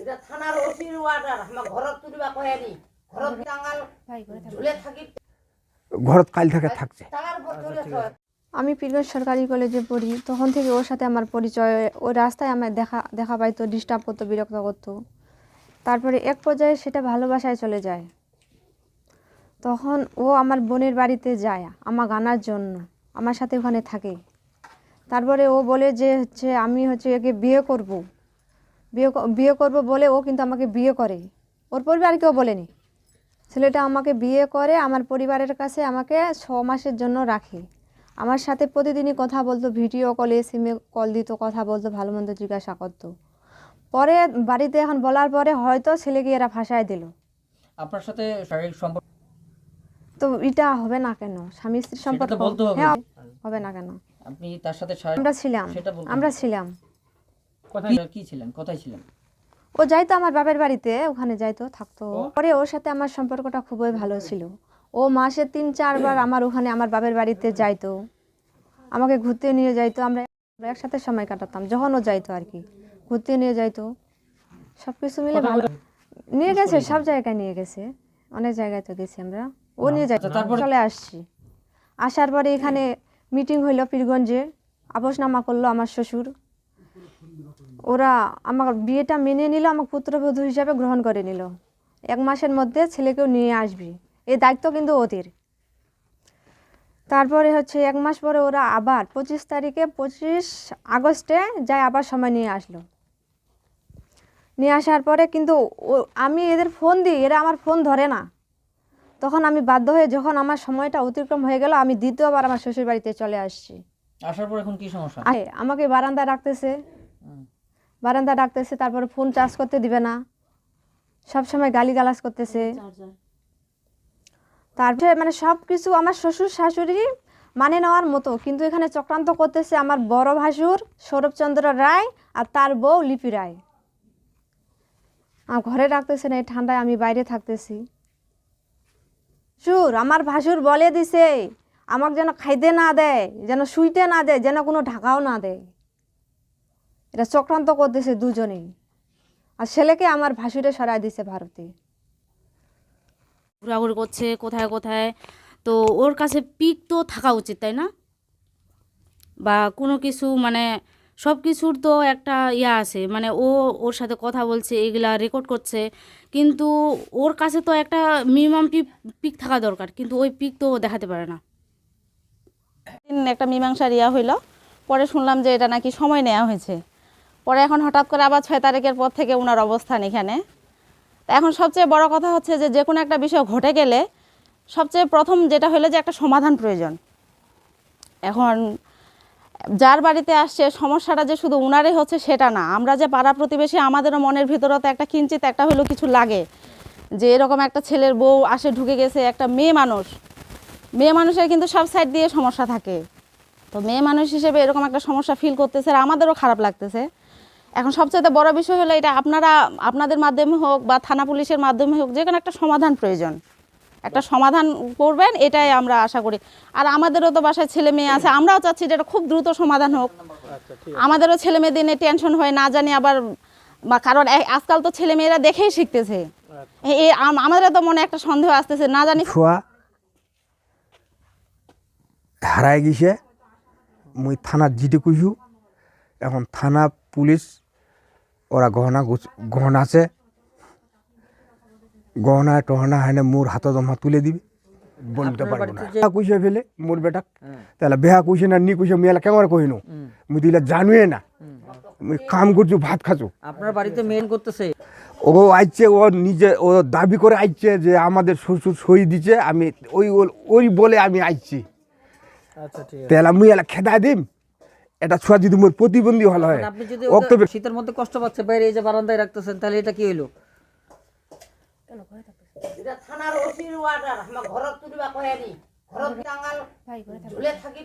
এটা থানার ওসির ওয়ার্ডার আমার ঘরত তুলিবা কয়ানি ঘরত টাঙাল ঝুলে থাকি। ঘরত কাল থেকে থাকছে। টাঙার উপর তুলে থয় আমি পীরগঞ্জ সরকারি কলেজে পড়ি তখন থেকে ওর সাথে আমার পরিচয় ওই রাস্তায় আমার দেখা দেখা পাইতো ডিস্টার্ব করতো বিরক্ত করতো। তারপরে এক পর্যায়ে সেটা ভালোবাসায় চলে যায়। তখন ও আমার বোনের বাড়িতে যায় আমার গানার জন্য। আমার সাথে ওখানে থাকে। তারপরে ও বলে যে হচ্ছে আমি হচ্ছে একে বিয়ে করব। বিয়ে বিয়ে করব বলে ও কিন্তু আমাকে বিয়ে করে। ওর পরিবার কেউ বলেনি। ছেলেটা আমাকে বিয়ে করে আমার পরিবারের কাছে আমাকে ছ মাসের জন্য রাখে। আমার সাথে প্রতিদিনই কথা বলতো ভিডিও কলে সিমে কল দিত কথা বলতো ভালো মন্দ জিজ্ঞাসা করতো। পরে বাড়িতে এখন বলার পরে হয়তো ছেলেকে এরা ফাঁসায় দিল। আপনার সাথে শারীরিক সম্পর্ক তো এটা হবে না কেন? স্বামী স্ত্রীর সম্পর্ক হ্যাঁ হবে না কেন? আপনি তার সাথে আমরা ছিলাম। আমরা ছিলাম। কোথায় কি ছিলেন? কোথায় ছিলেন? ও যাইতো আমার বাপের বাড়িতে ওখানে যাইতো থাকতো। পরে ওর সাথে আমার সম্পর্কটা খুবই ভালো ছিল। ও মাসে তিন চারবার আমার ওখানে আমার বাপের বাড়িতে যাইতো। আমাকে ঘুরতে নিয়ে যাইতো। আমরা আমরা একসাথে সময় কাটাতাম যখন ও যাইতো আর কি। ঘুরতে নিয়ে যাইতো। সব কিছু মিলে ভালো। নিয়ে গেছে সব জায়গায় নিয়ে গেছে। অনেক জায়গায় তো গেছি আমরা। ও নিয়ে যাইতো তারপর চলে আসছি। আসার পরে এখানে মিটিং হইল পীরগঞ্জে, আপোষনামা করল আমার শ্বশুর। ওরা আমার বিয়েটা মেনে নিল, আমার পুত্রবধূ হিসাবে গ্রহণ করে নিল। এক মাসের মধ্যে ছেলেকেও নিয়ে আসবি। এই দায়িত্ব কিন্তু ওদের। তারপরে হচ্ছে এক মাস পরে ওরা আবার পঁচিশ তারিখে, পঁচিশ আগস্টে যায় আবার সময় নিয়ে আসলো। নিয়ে আসার পরে কিন্তু আমি এদের ফোন দিই, এরা আমার ফোন ধরে না। তখন আমি বাধ্য হয়ে যখন আমার সময়টা অতিক্রম হয়ে গেল আমি দ্বিতীয়বার আমার শ্বশুর বাড়িতে চলে আসছি। আসার পর এখন কি সমস্যা? আরে আমাকে বারান্দা রাখতেছে। বারান্দা ডাকতেছে তারপরে ফোন চার্জ করতে দিবে না। সব সময় গালি গালাজ করতেছে তারপরে মানে সব কিছু আমার শ্বশুর শাশুড়ি মানে নেওয়ার মতো কিন্তু এখানে চক্রান্ত করতেছে আমার বড় ভাসুর সৌরভচন্দ্র রায় আর তার বউ লিপি রায়। আমার ঘরে রাখতেছে না এই ঠান্ডায় আমি বাইরে থাকতেছি। সুর আমার ভাসুর বলে দিছে, আমাকে যেন খাইতে না দেয়, যেন শুইতে না দেয়, যেন কোনো ঢাকাও না দেয়। এটা চক্রান্ত করতেছে দুজনেই। আর ছেলেকে আমার ভাসুরে সরাই দিছে ভারতে। ঘোরাঘুরি করছে, কোথায় কোথায়। তো ওর কাছে পিক তো থাকা উচিত, তাই না? বা কোনো কিছু মানে সব কিছুর তো একটা ইয়া আছে। মানে ও ওর সাথে কথা বলছে, এগুলা রেকর্ড করছে। কিন্তু ওর কাছে তো একটা মিনিমাম পিক থাকা দরকার, কিন্তু ওই পিক তো দেখাতে পারে না। একটা মীমাংসার ইয়া হইল, পরে শুনলাম যে এটা নাকি সময় নেওয়া হয়েছে। পরে এখন হঠাৎ করে আবার ছয় তারিখের পর থেকে ওনার অবস্থান এখানে। এখন সবচেয়ে বড় কথা হচ্ছে যে যে কোনো একটা বিষয় ঘটে গেলে সবচেয়ে প্রথম যেটা হলো যে একটা সমাধান প্রয়োজন। এখন যার বাড়িতে আসছে, সমস্যাটা যে শুধু উনারই হচ্ছে সেটা না। আমরা যে পাড়া প্রতিবেশী, আমাদেরও মনের ভিতরে তো একটা কিঞ্চিত একটা হলেও কিছু লাগে। যে এরকম একটা ছেলের বউ আসে, ঢুকে গেছে, একটা মেয়ে মানুষ। মেয়ে মানুষের কিন্তু সব সাইড দিয়ে সমস্যা থাকে। তো মেয়ে মানুষ হিসেবে এরকম একটা সমস্যা ফিল করতেছে আর আমাদেরও খারাপ লাগতেছে। এখন সবচেয়ে বড় বিষয় হলো এটা, আপনারা, আপনাদের মাধ্যমে হোক বা থানা পুলিশের মাধ্যমে হোক যে কোনো একটা সমাধান প্রয়োজন। একটা সমাধান করবেন এটাই আমরা আশা করি। আর আমাদেরও তো বাসায় ছেলে মেয়ে আছে আমরাও চাচ্ছি যে এটা খুব দ্রুত সমাধান হোক। আমাদেরও ছেলে মেয়েদের নিয়ে টেনশন হয় না জানি আবার বা কারণ আজকাল তো ছেলে মেয়েরা দেখেই শিখতেছে। এ- এ আমাদের তো মনে একটা সন্দেহ আসতেছে না জানি ছুয়া হারাই গেছে। মুই থানার জিডি কইছু এখন থানা পুলিশ ওরা গহনা গহনা আছে। গহনা টহনা হেনে মোর হাত জমা তুলে দিবি। বলতে পারব না। বেহা কইছে ফেলে মোর বেটাক। তাহলে বেহা কইছে না নি কইছে এলা কেমন কইনু মুই দিলে জানুয়ে না। মুই কাম করছু ভাত খাচ্ছু আপনার বাড়িতে মেন করতেছে? ও আইছে ও নিজে ও দাবি করে আইছে যে আমাদের শ্বশুর সই দিছে আমি ওই ওই বলে আমি আইছি। আচ্ছা ঠিক তাহলে মুই এলা খেদা দিম। এটা ছোয়া যদি মোর প্রতিবন্ধী হল হয়। আপনি যদি শীতের মধ্যে কষ্ট পাচ্ছে বাইরে এই যে বারান্দায় রাখতেছেন তাহলে এটা কি হইল? এটা থানার ওসির ওয়ার্ডার আমার ঘরত তুলিবা কয়ানি ঘরত টাঙ্গাল ঝুলে থাকি